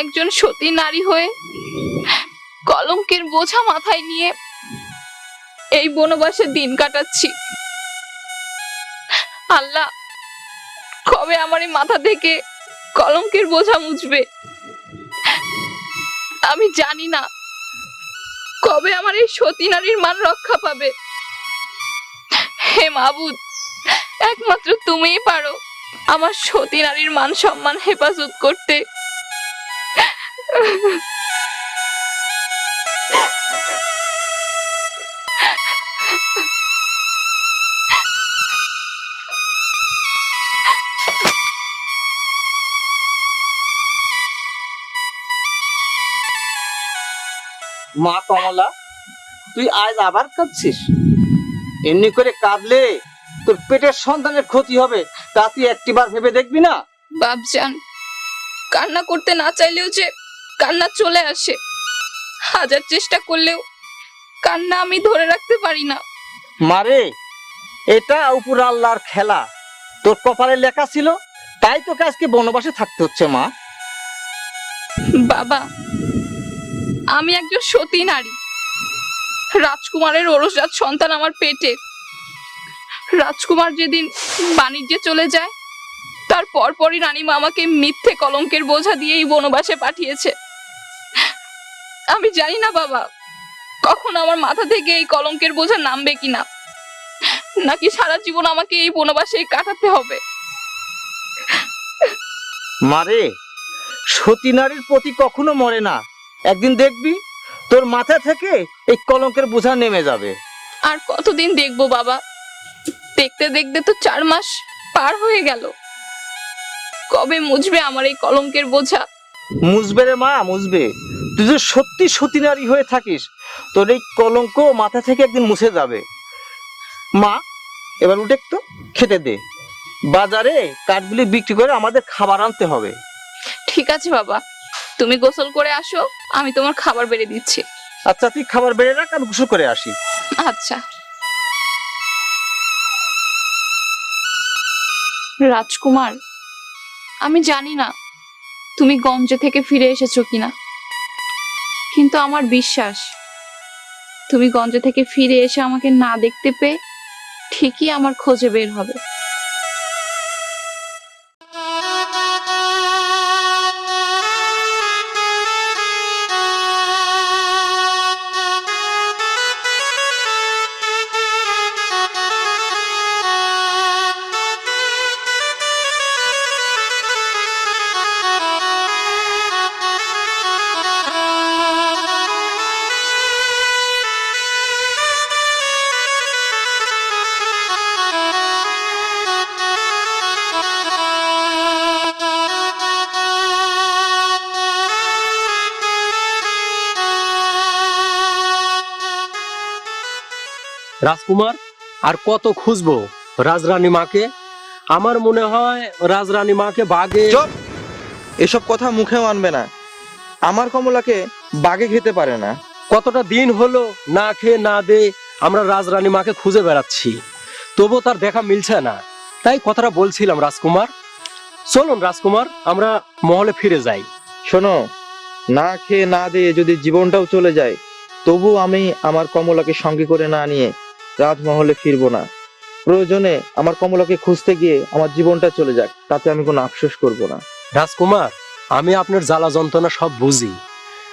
একজন সতী নারী হয়ে কলঙ্কের বোঝা মাথায় নিয়ে এই বনবাসে দিন কাটাচ্ছি। আল্লাহ, কবে আমার এই মাথা থেকে কলঙ্কের বোঝা মুছবে? আমি জানি না কবে আমার এই সতী নারীর মান রক্ষা পাবে। হে মাবুদ, একমাত্র তুমিই পারো আমার সতী নারীর মান সম্মান হেফাজত করতে। মা কমলা, তুই আজ আবার কাঁদছিস? এমনি করে কাঁদলে তোর পেটের সন্তানের ক্ষতি হবে, তা তুই একটিবার ভেবে দেখবি না? বাপজান, কান্না করতে না চাইলেও যে কান্না চলে আসে। হাজার চেষ্টা করলেও কান্না আমি ধরে রাখতে পারি না। মারে এটা উপর আল্লাহর খেলা। তোর কপালে লেখা ছিল তাই তোকে আজকে বনবাসে থাকতে হচ্ছে মা। বাবা আমি একজন সতী নারী। রাজকুমারের ওরসজাত সন্তান আমার পেটে। রাজকুমার যেদিন বাণিজ্যে চলে যায় তার পরপরই রানীমা আমাকে মিথ্যে কলঙ্কের বোঝা দিয়ে এই বনবাসে পাঠিয়েছে। আমি জানি না বাবা। কখন আমার মাথা থেকে এই কলঙ্কের বোঝা নামবে কিনা? নাকি সারা জীবন আমাকে এই বনবাসে কাটাতে হবে? মারে সতী নারীর প্রতি কখনো মরে না। একদিন দেখবি তোর মাথা থেকে এই কলঙ্কের বোঝা নেমে যাবে। আর কতদিন দেখব বাবা? দেখতে দেখতে তো চার মাস পার হয়ে গেল। কবে মুছবে আমার এই কলঙ্কের বোঝা? মুজবে রে মা মুজবে তুই যে সত্যি সতী নারী হয়ে থাকিস তোর এই কলঙ্ক মাথা থেকে একদিন মুছে যাবে। মা এবার উঠে একটু খেতে দে। বাজারে কাঠগুলি বিক্রি করে আমাদের খাবার আনতে হবে। ঠিক আছে বাবা। তুমি গোসল করে আসো আমি তোমার খাবার বেড়ে দিচ্ছি। আচ্ছা তুই খাবার বেড়ে রাখ আমি গোসল করে আসি। আচ্ছা। রাজকুমার আমি জানি না তুমি গঞ্জে থেকে ফিরে এসেছ কিনা। কিন্তু আমার বিশ্বাস, তুমি গঞ্জ থেকে ফিরে এসে আমাকে না দেখতে পেয়ে ঠিকই আমার খোঁজে বের হবে। রাজকুমার আর কত খুঁজবো রাজরানী মাকে? আমার মনে হয় রাজরানী মাকে বাগে চুপ! এসব কথা মুখেও আনবে না। আমার কমলাকে বাগে খেতে পারে না। কতটা দিন হলো না খেয়ে না দে আমরা রাজরানী মাকে খুঁজে বেড়াচ্ছি। তবু তার দেখা মিলছে না। তাই কথাটা বলছিলাম রাজকুমার। চলুন রাজকুমার আমরা মহলে ফিরে যাই। শোনো না খেয়ে না দিয়ে যদি জীবনটাও চলে যায় তবু আমি আমার কমলাকে সঙ্গে করে না নিয়ে রাজমহলে ফিরবো না। প্রয়োজনে আমার কমলাকে খুঁজতে গিয়ে আমার জীবনটা চলে যাক তাতে আমি কোনো আফসোস করব না। রাজকুমার আমি আপনার জ্বালা যন্ত্রণা সব বুঝি।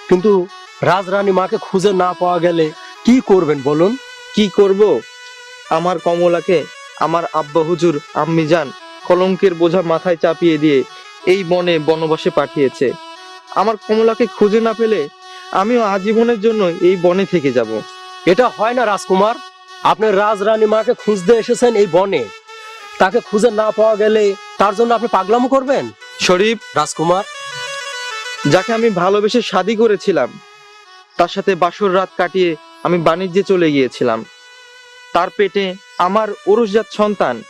কিন্তু রাজরানী মাকে খুঁজে না পাওয়া গেলে কি করবেন বলুন? কি করব? আমার কমলাকে আমার আব্বা হুজুর আম্মি যান কলঙ্কের বোঝা মাথায় চাপিয়ে দিয়ে এই বনে বনবাসে পাঠিয়েছে। আমার কমলাকে খুঁজে না পেলে আমিও আজীবনের জন্য এই বনে থেকে যাব। এটা হয় না রাজকুমার। আপনি রাজরানী মাকে খুঁজতে এসেছেন এই বনে। তাকে খুঁজে না পাওয়া গেলে তার জন্য আপনি পাগলামো করবেন? শরীফ রাজকুমার যাকে আমি ভালোবেসে শাদি করেছিলাম তার সাথে বাসর রাত কাটিয়ে আমি বাণিজ্যে চলে গিয়েছিলাম। তার পেটে আমার ওরসজাত সন্তান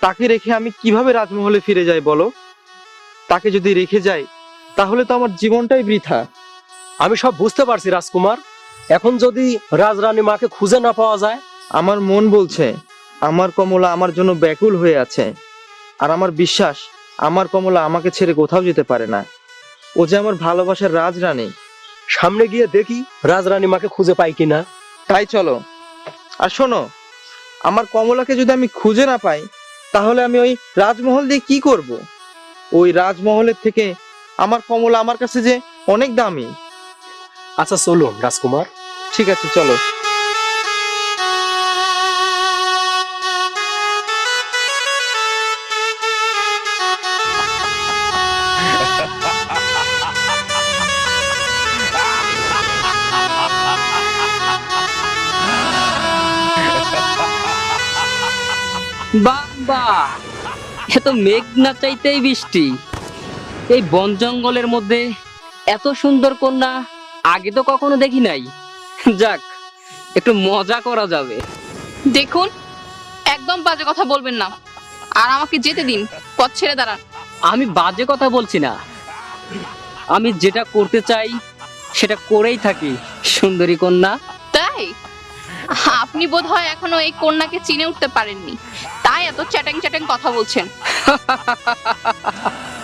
তাকে রেখে আমি কীভাবে রাজমহলে ফিরে যাই বলো? তাকে যদি রেখে যাই তাহলে তো আমার জীবনটাই বৃথা। আমি সব বুঝতে পারছি রাজকুমার। এখন যদি রাজরানী মাকে খুঁজে না পাওয়া যায়? আমার মন বলছে আমার কমলা আমার জন্য ব্যাকুল হয়ে আছে। আর আমার বিশ্বাস আমার কমলা আমাকে ছেড়ে কোথাও যেতে পারে না। ও যে আমার ভালোবাসার রাজরানী। সামনে গিয়ে দেখি রাজরানী মাকে খুঁজে পাই কিনা। তাই চলো। আর শোনো আমার কমলাকে যদি আমি খুঁজে না পাই তাহলে আমি ওই রাজমহল দিয়ে কি করব? ওই রাজমহলের থেকে আমার কমলা আমার কাছে যে অনেক দামি। আচ্ছা চলুন, রাজকুমার। ঠিক আছে, চলো। বাহ বাহ এ তো মেঘ না চাইতেই বৃষ্টি। এই বন জঙ্গলের মধ্যে এত সুন্দর কন্যা আগে তো কখনো দেখি নাই। যাক একটু মজা করা যাবে। দেখুন একদম বাজে কথা বলবেন না। আর আমাকে যেতে দিন পথ ছেড়ে দাঁড়ান। আমি বাজে কথা বলছি না। আমি যেটা করতে চাই সেটা করেই থাকি সুন্দরী কন্যা। তাই? আপনি বোধ হয় এখনও এই কন্যাকে চিনে উঠতে পারেননি। তাই এত চ্যাটাং চ্যাটাং কথা বলছেন।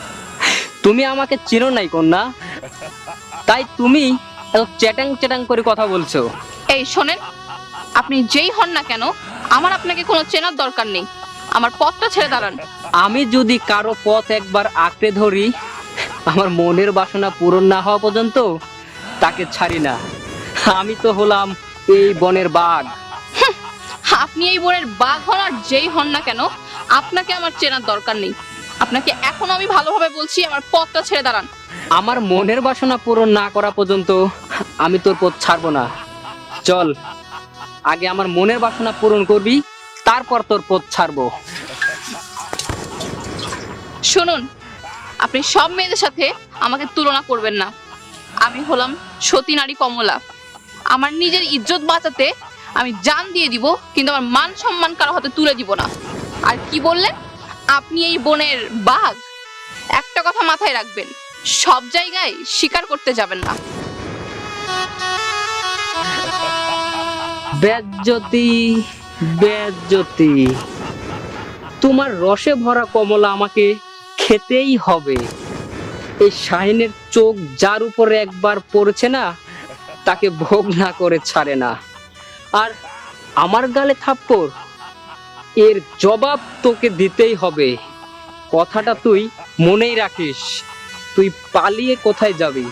তুমি আমাকে চেনো নাই কন্যা। তাই তুমি এত চ্যাটাং চ্যাটাং করে কথা বলছো। এই শোনেন আপনি যেই হন না কেন আমার আপনাকে কোনো চেনার দরকার নেই। আমার পথটা ছেড়ে দাঁড়ান। আমি যদি কারও পথ একবার আঁকড়ে ধরি আমার মনের বাসনা পূরণ না হওয়া পর্যন্ত তাকে ছাড়ি না। আমি তো হলাম এই বনের বাঘ। আপনি এই বনের বাঘ হন আর যেই হন না কেন আপনাকে আমার চেনার দরকার নেই। আপনাকে এখন আমি ভালোভাবে বলছি আমার পথটা ছেড়ে দাঁড়ান। আমার মনের বাসনা পূরণ না করা পর্যন্ত আমি তোর পথ ছাড়বো না। চল আগে আমার মনের বাসনা পূরণ করবি তারপর তোর পথ ছাড়বো। শুনুন আপনি সব মেয়েদের সাথে আমাকে তুলনা করবেন না। আমি হলাম সতী নারী কমলা। আমার নিজের ইজ্জত বাঁচাতে আমি জান দিয়ে দিব কিন্তু আমার মান সম্মান কারও হাতে তুলে দিব না। আর কি বললেন? আপনি এই বনের বাঘ? একটা কথা মাথায় রাখবেন, সব জায়গায় শিকার করতে যাবেন না। বেজ্জতি বেজ্জতি তোমার রসে ভরা কমলা আমাকে খেতেই হবে। এই শাহিনের চোখ যার উপরে একবার পড়েছে না, তাকে ভোগ না করে ছাড়ে না। আর আমার গালে থাপ্পড় এর জবাব তোকে দিতেই হবে। কথাটা তুই মনেই রাখিস। তুই পালিয়ে কোথায় যাবি?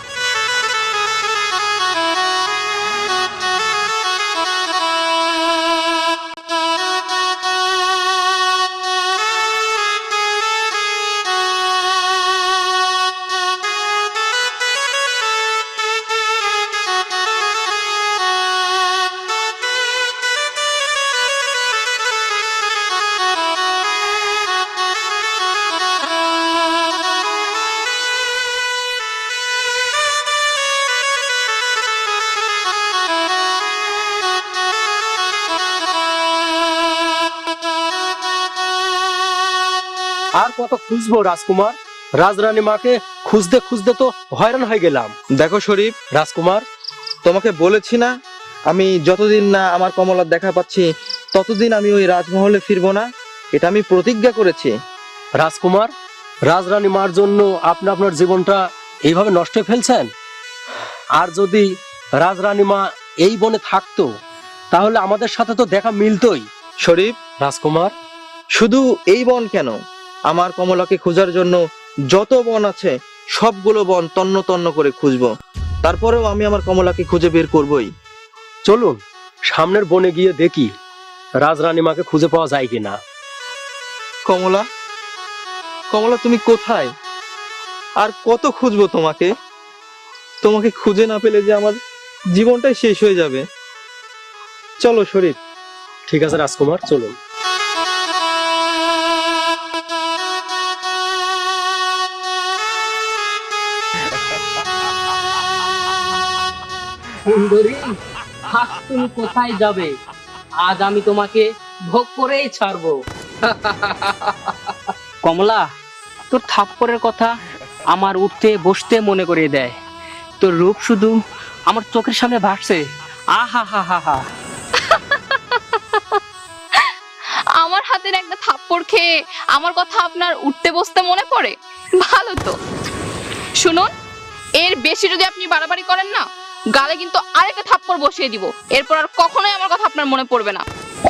কত খুঁজবো রাজকুমার। রাজরানী মাকে খুঁজতে খুঁজতে তো হয়রান হয়ে গেলাম। দেখো শরীফ রাজকুমার তোমাকে বলেছি না আমি যতদিন না আমার কমলার দেখা পাচ্ছি ততদিন আমি ওই রাজমহলে ফিরবো না এটা আমি প্রতিজ্ঞা করেছি। রাজকুমার রাজরানী মার জন্য আপনি আপনার জীবনটা এইভাবে নষ্ট ফেলছেন? আর যদি রাজরানী মা এই বনে থাকতো তাহলে আমাদের সাথে তো দেখা মিলতোই। শরীফ রাজকুমার শুধু এই বন কেন? আমার কমলাকে খোঁজার জন্য যত বন আছে সবগুলো বন তন্ন তন্ন করে খুঁজবো। তারপরেও আমি আমার কমলাকে খুঁজে বের করবই। চলুন সামনের বনে গিয়ে দেখি রাজরানী মাকে খুঁজে পাওয়া যায় কিনা। কমলা? কমলা তুমি কোথায়? আর কত খুঁজবো তোমাকে? তোমাকে খুঁজে না পেলে যে আমার জীবনটাই শেষ হয়ে যাবে। চলো শরীফ ঠিক আছে রাজকুমার চলুন। সুন্দরী, আজ তুমি কোথায় যাবে? আজ আমি তোমাকে ভোগ করেই ছাড়বো। কমলা, তোর থাপ্পড়ের কথা আমার উঠতে বসতে মনে করিয়ে দেয়। তোর রূপ শুধু আমার চোখের সামনে ভাসছে। আহা, হা হা হা। আমার হাতের একটা থাপ্পড় খেয়ে আমার কথা আপনার উঠতে বসতে মনে পড়ে? ভালো তো। শুনুন, এর বেশি যদি আপনি বাড়াবাড়ি করেন না গালে কিন্তু আরেকটা থাপ্পড় বসিয়ে দিব। এরপর আর কখনোই আমার কথা আপনার মনে পড়বে না।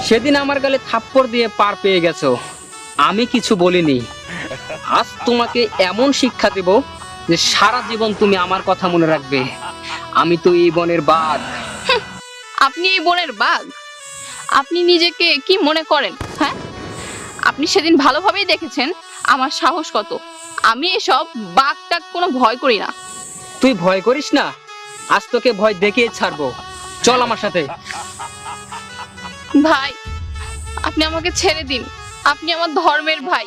সেদিন আমার গালে থাপ্পড় দিয়ে পার পেয়ে গেছো। আমি কিছু বলিনি। আজ তোমাকে এমন শিক্ষা দেব যে সারা জীবন তুমি আমার কথা মনে রাখবে। আমি তো এই বনের বাঘ। আপনি এই বনের বাঘ। আপনি নিজেকে কি মনে করেন হ্যাঁ? আপনি সেদিন ভালোভাবেই দেখেছেন আমার সাহস কত। আমি এসব বাঘ টাক কোনো ভয় করি না। তুই ভয় করিস না? আজ তোকে ভয় দেখিয়ে ছাড়বো। চল আমার সাথে। ভাই আপনি আমাকে ছেড়ে দিন। আপনি আমার ধর্মের ভাই।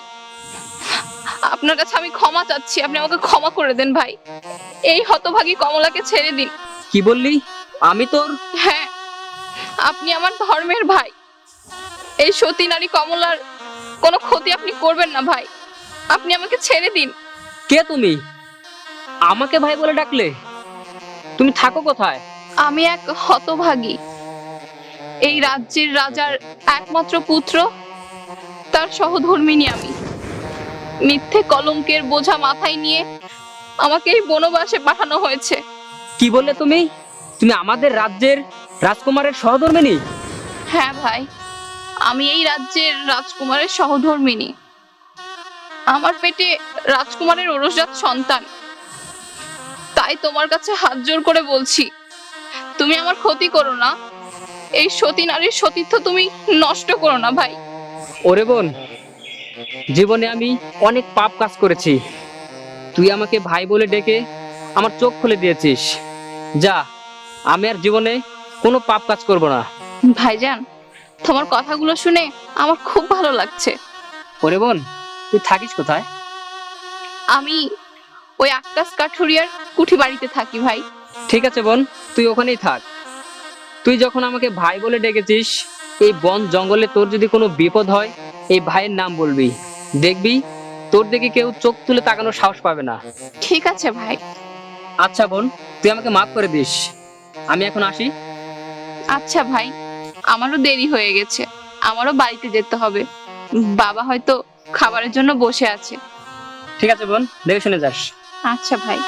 আপনার কাছে আমি ক্ষমা চাচ্ছি। আপনি আমাকে ক্ষমা করে দেন ভাই। এই হতভাগী কমলাকে ছেড়ে দিন। কি বললি? আমি তোর হ্যাঁ আপনি আমার ধর্মের ভাই। এই সতী নারী কমলার কোনো ক্ষতি আপনি করবেন না ভাই। আপনি আমাকে ছেড়ে দিন। কে তুমি? আমাকে ভাই বলে ডাকলে? তুমি থাকো কোথায়? আমি এক হতভাগী। এই রাজ্যের রাজার একমাত্র পুত্র তার সহধর্মিনী আমি। মিথ্যে কলঙ্কের বোঝা মাথায় নিয়ে আমাকে এই বনবাসে পাঠানো হয়েছে। কি বললে তুমি? তুমি আমাদের রাজ্যের রাজকুমারের সহধর্মিনী হ্যাঁ ভাই আমি এই রাজ্যের রাজকুমারের সহধর্মিনী আমার পেটে রাজকুমারের ওরসজাত সন্তান। তাই তোমার কাছে হাত জোর করে বলছি। তুমি আমার ক্ষতি করো না। এই সতী নারীর সতীত্ব তুমি নষ্ট করো না ভাই। ওরে বোন জীবনে আমি অনেক পাপ কাজ করেছি। তুই আমাকে ভাই বলে ডেকে আমার চোখ খুলে দিয়েছিস। যা আমি আর জীবনে কোনো পাপ কাজ করব না। ভাইজান তোমার কথাগুলো শুনে আমার খুব ভালো লাগছে। ওরে বোন তুই থাকিস কোথায়? আমি ওই আকাশ কাঠুরিয়ার কুঠি বাড়িতে থাকি ভাই। ঠিক আছে বোন তুই ওখানেই থাক। তুই যখন আমাকে ভাই বলে ডেকেছিস এই বন জঙ্গলে তোর যদি কোনো বিপদ হয় এই ভাইয়ের নাম বলবি। দেখবি তোর দিকে কেউ চোখ তুলে তাকানোর সাহস পাবে না। ঠিক আছে ভাই। আচ্ছা বোন তুই আমাকে মাফ করে দিস। আমি এখন আসি। আচ্ছা ভাই আমারও দেরি হয়ে গেছে। আমারও বাড়িতে যেতে হবে। বাবা হয়তো খাবারের জন্য বসে আছে। ঠিক আছে বোন দেখে শুনে যাস। আচ্ছা ভাই।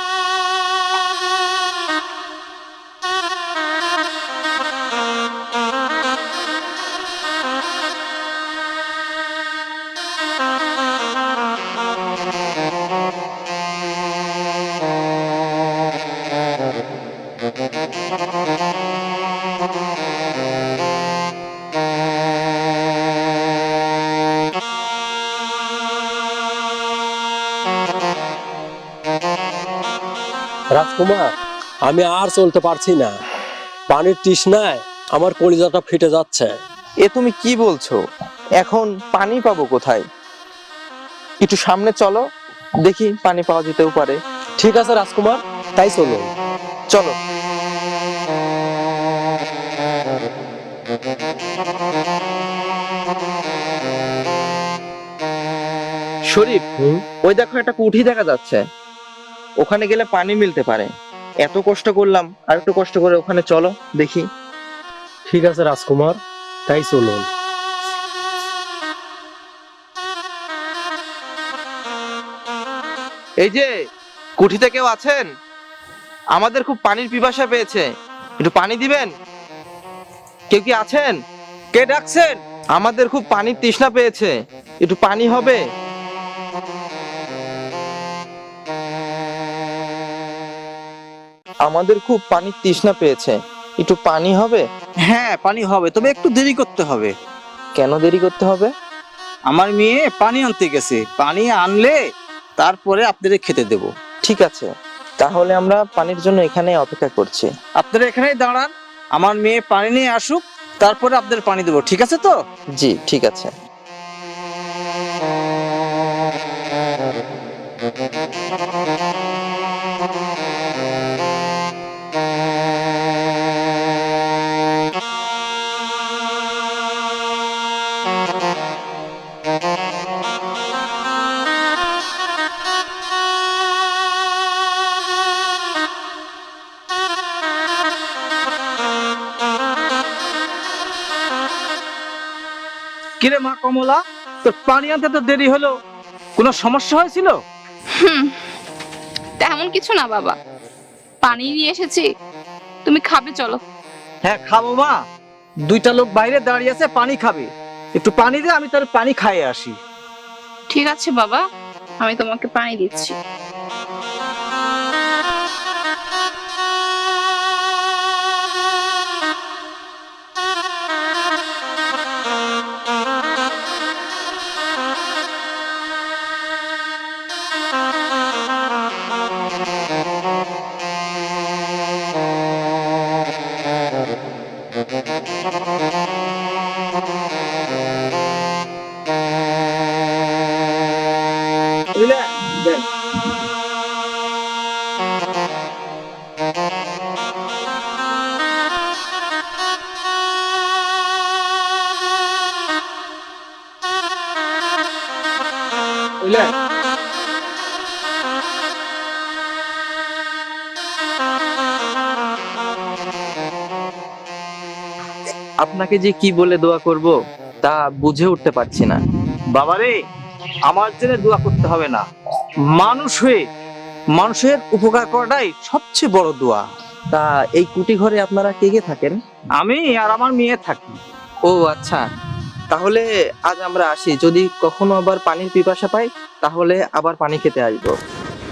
রাজকুমার আমি আর চলতে পারছি না। পানির তৃষ্ণায় আমার কলিজাটা ফেটে যাচ্ছে। এ তুমি কি বলছো? এখন পানি পাবো কোথায়? একটু সামনে চলো দেখি পানি পাওয়া যেতেও পারে। ঠিক আছে রাজকুমার তাই চলো। চলো। শরীফ ওই দেখো একটা কুঠি দেখা যাচ্ছে। ওখানে গেলে পানি মিলতে পারে। এত কষ্ট করলাম আর একটু কষ্ট করে ওখানে চলো দেখি। ঠিক আছে রাজকুমার তাই চলুন। এই যে কুঠিতে কেউ আছেন? আমাদের খুব পানির পিপাসা পেয়েছে। একটু পানি দিবেন? কেউ কি আছেন? কে ডাকছেন? আমাদের খুব পানির তৃষ্ণা পেয়েছে। একটু পানি হবে? আমাদের খুব পানির তৃষ্ণা পেয়েছে। একটু পানি হবে? হ্যাঁ পানি হবে তবে একটু দেরি করতে হবে। কেন দেরি করতে হবে? আমার মেয়ে পানি আনতে গেছে। পানি আনলে তারপরে আপনাদের খেতে দেব। ঠিক আছে তাহলে আমরা পানির জন্য এখানে অপেক্ষা করছি। আপনারা এখানেই দাঁড়ান আমার মেয়ে পানি নিয়ে আসুক তারপরে আপনাদের পানি দেবো ঠিক আছে তো? জি ঠিক আছে। কিরে মা কমলা তোর পানি আনতে তো দেরি হলো। কোনো সমস্যা হয়েছিল? হুম তেমন কিছু না বাবা। পানি নিয়ে এসেছি তুমি খাবে চলো। হ্যাঁ খাব মা। দুইটা লোক বাইরে দাঁড়িয়ে আছে পানি খাবে। একটু পানি দে আমি তার পানি খাইয়ে আসি। ঠিক আছে বাবা আমি তোমাকে পানি দিচ্ছি। আপনাকে যে কি বলে দোয়া করব তা বুঝে উঠতে পারছি না। বাবারে আমার জন্য দোয়া করতে হবে না। মানুষ হয়ে মানুষের উপকার করাটাই সবচেয়ে বড় দোয়া। তা এই কুটি ঘরে আপনারা কে কে থাকেন? আমি আর আমার মেয়ে থাকি। ও আচ্ছা। তাহলে আজ আমরা আসি। যদি কখনো আবার পানির পিপাসা পাই তাহলে আবার পানি খেতে আসব।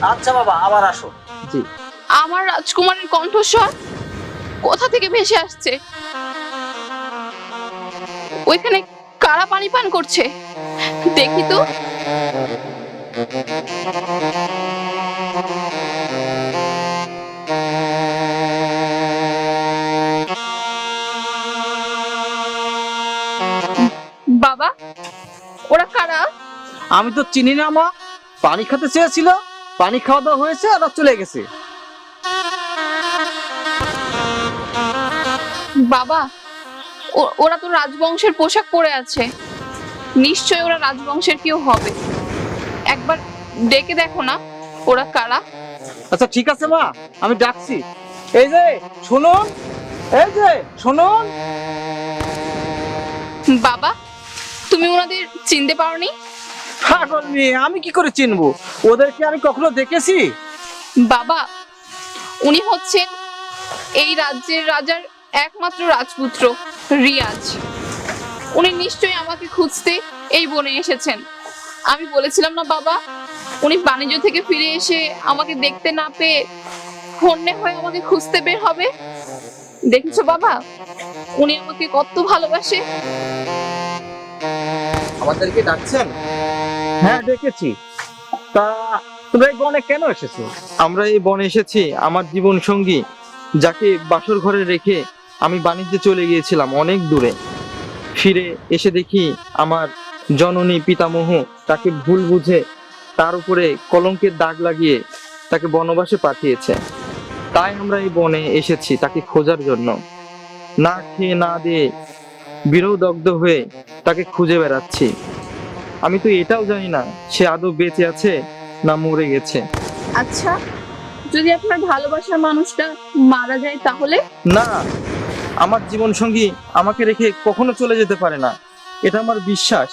আচ্ছা বাবা আবার আসো। জি। আমার রাজকুমারের কণ্ঠস্বর কোথা থেকে ভেসে আসছে? ওইখানে কারা পানি পান করছে? দেখি তো। বাবা ওরা কারা? আমি তো চিনি না মা। পানি খেতে চেয়েছিল পানি খাওয়া দাওয়া হয়েছে আর চলে গেছে। বাবা ওরা তো রাজবংশের পোশাক পরে আছে। নিশ্চয় ওরা রাজবংশের কেউ হবে। একবার ডেকে দেখো না ওরা কারা। আচ্ছা ঠিক আছে মা আমি ডাকছি। এই যে শুনুন এই যে শুনুন। বাবা তুমি ওনাদের চিনতে পারোনি? পাগল মেয়ে আমি কি করে চিনবো? ওদেরকে আমি কখনো দেখেছি? বাবা উনি হচ্ছেন এই রাজ্যের রাজার একমাত্র রাজপুত্র। রিয়াজ। উনি নিশ্চয়ই আমাকে খুঁজতে এই বনে এসেছেন। আমি বলেছিলাম না বাবা উনি বাণিজ্য থেকে ফিরে এসে আমাকে দেখতে না পেয়ে হন্যে হয়ে আমাকে খুঁজতে বের হবে। দেখেছ বাবা উনি আমাকে কত ভালোবাসে। আমাদেরকে ডাকছেন? হ্যাঁ দেখেছি তা তোমরা এই বনে কেন এসেছ? আমরা এই বনে এসেছি আমার জীবন সঙ্গী যাকে বাসর ঘরে রেখে আমি বাণিজ্যে চলে গিয়েছিলাম অনেক দূরে। ফিরে এসে দেখি আমার জননী পিতামহ তাকে ভুল বুঝে তার উপরে কলঙ্কের দাগ লাগিয়ে তাকে বনবাসে পাঠিয়েছে। তাই আমরা এই বনে এসেছি তাকে খোঁজার জন্য। না খেয়ে না দিয়ে বিরোদগ্ধ হয়ে তাকে খুঁজে বেড়াচ্ছি। আমি তো এটাও জানি না সে আদৌ বেঁচে আছে না মরে গেছে। আচ্ছা যদি আপনার ভালোবাসার মানুষটা মারা যায় তাহলে? না আমার জীবন সঙ্গী আমাকে রেখে কখনো চলে যেতে পারে না। এটা আমার বিশ্বাস।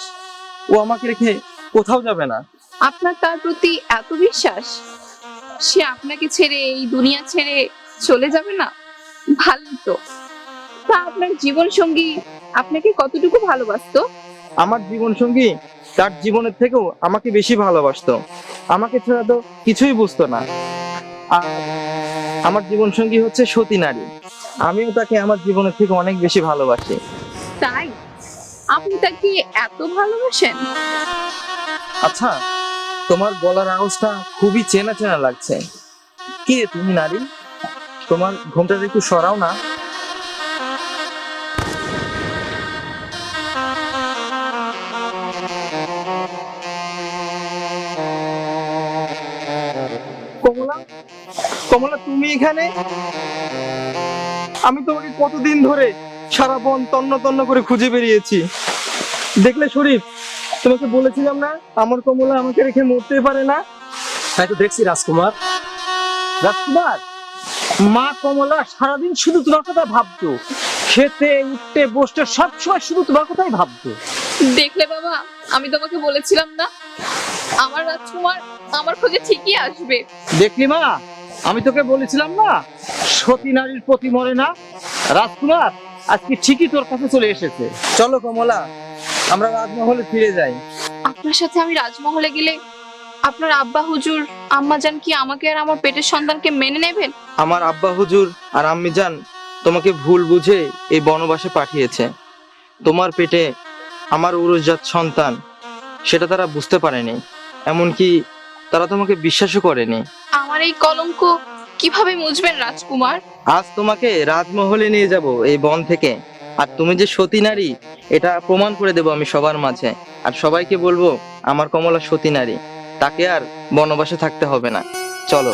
ও আমাকে রেখে কোথাও যাবে না। আপনার তার প্রতি এত বিশ্বাস? সে আপনাকে ছেড়ে এই দুনিয়া ছেড়ে চলে যাবে না? ভালো তো। তা আপনার জীবন সঙ্গী আপনাকে কতটুকু ভালোবাসতো? আমার জীবন সঙ্গী তার জীবনের থেকেও আমাকে বেশি ভালোবাসতো। আমাকে ছাড়া তো কিছুই বুঝতো না। আর আমার জীবন সঙ্গী হচ্ছে সতী নারী। আমিও তাকে আমার জীবনের থেকে অনেক বেশি ভালোবাসি। তাই? আপনি তাকে এত ভালোবাসেন? আচ্ছা তোমার গলার আওয়াজটা খুবই চেনা চেনা লাগছে। কে তুমি নারী? তোমার ঘুমটা একটু সরাও না। কমলা? কমলা তুমি এখানে? আমি তোমাকে কতদিন ধরে সারা বন তন্ন তন্ন করে খুঁজে বেরিয়েছি। দেখলে শরীফ তোমাকে বলেছিলাম না আমার কমলা আমাকে রেখে মরতে পারে না? তাই তো দেখছি রাজকুমার। রাজকুমার মা কমলা সারাদিন শুধু তোমার কথা ভাবতো। খেতে উঠতে বসতে সবসময় শুধু তোমার কথাই ভাবতো। দেখলে বাবা আমি তোমাকে বলেছিলাম না? আমার রাজকুমার আমার খোঁজে ঠিকই আসবে। দেখলি মা আমি তোকে বলেছিলাম না সতী নারীর প্রতি মরে না রাজকুমার আজকে ঠিকই তোর কাছে চলে এসেছে। চলো কমলা আমরা রাজমহলে ফিরে যাই। আপনার সাথে আমি রাজমহলে গেলে আপনার আব্বা হুজুর আম্মা জান কি আমাকে আর আমার পেটের সন্তানকে মেনে নেবেন? আমার আব্বা হুজুর আর আম্মি যান তোমাকে ভুল বুঝে এই বনবাসে পাঠিয়েছে। তোমার পেটে আমার উরসজাত সন্তান সেটা তারা বুঝতে পারেনি। এমনকি তারা তোমাকে বিশ্বাসও করেনি। আমার এই কলঙ্ক কীভাবে মুছবেন রাজকুমার? আজ তোমাকে রাজমহলে নিয়ে যাব এই বন থেকে। আর তুমি যে সতী নারী এটা প্রমাণ করে দেব আমি সবার মাঝে। আর সবাইকে বলব আমার কমলা সতী নারী তাকে আর বনবাসে থাকতে হবে না। চলো।